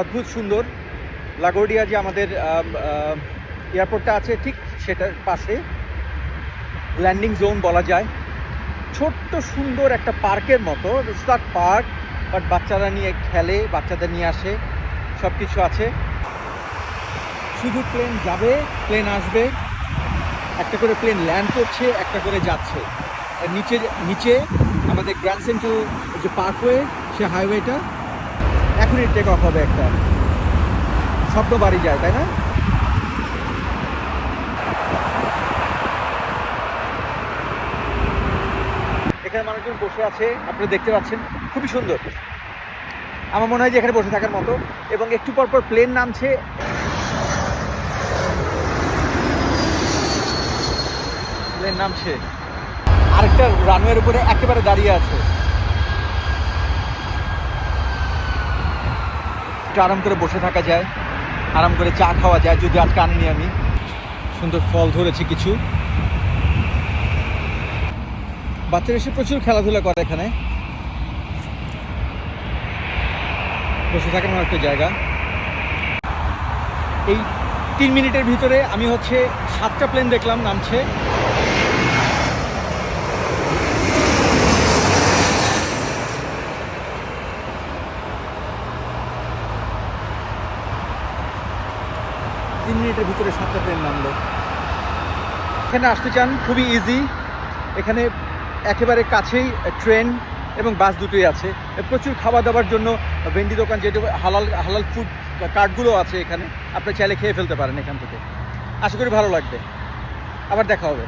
অদ্ভুত সুন্দর লাগোডিয়া যে আমাদের এয়ারপোর্টটা আছে ঠিক সেটার পাশে, ল্যান্ডিং জোন বলা যায়। ছোট্ট সুন্দর একটা পার্কের মতো, স্টার্ট পার্ক, বাট বাচ্চারা নিয়ে খেলে, বাচ্চাদের নিয়ে আসে সব কিছু আছে। শুধু প্লেন যাবে, প্লেন আসবে, একটা করে প্লেন ল্যান্ড করছে, একটা করে যাচ্ছে। নিচে নিচে আমাদের গ্র্যান্ড সেন্ট্রাল যে পার্কওয়ে, সে হাইওয়েটা এখনই টেক অফ হবে একটা। শব্দ বাড়ি যায়, তাই না? এখানে মানুষজন বসে আছে, আপনারা দেখতে পাচ্ছেন, খুবই সুন্দর। আমার মনে হয় যে এখানে বসে থাকার মতো, এবং একটু পর পর প্লেন নামছে। প্লেন নামছে। আরেকটা রানওয়ের উপরে একেবারে দাঁড়িয়ে আছে। একটু আরাম করে বসে থাকা যায়, আরাম করে চা খাওয়া যায়, যদি আজকে আনিনি আমি। সুন্দর ফল ধরেছি কিছু। বাচ্চারা এসে প্রচুর খেলাধুলা করে এখানে। বসে থাকার মতো একটা জায়গা। এই তিন মিনিটের ভিতরে আমি হচ্ছে সাতটা প্লেন দেখলাম, নামছে। তিন মিনিটের ভিতরে সাতটা ট্রেন নামলো। এখানে আসতে চান, খুবই ইজি এখানে একেবারে কাছেই ট্রেন এবং বাস দুটোই আছে। প্রচুর খাওয়া দাবার জন্য ভেন্ডি দোকান যেটা হালাল হালাল ফুড কার্টগুলো আছে এখানে, আপনি চাইলে খেয়ে ফেলতে পারেন এখান থেকে। আশা করি ভালো লাগবে। আবার দেখা হবে।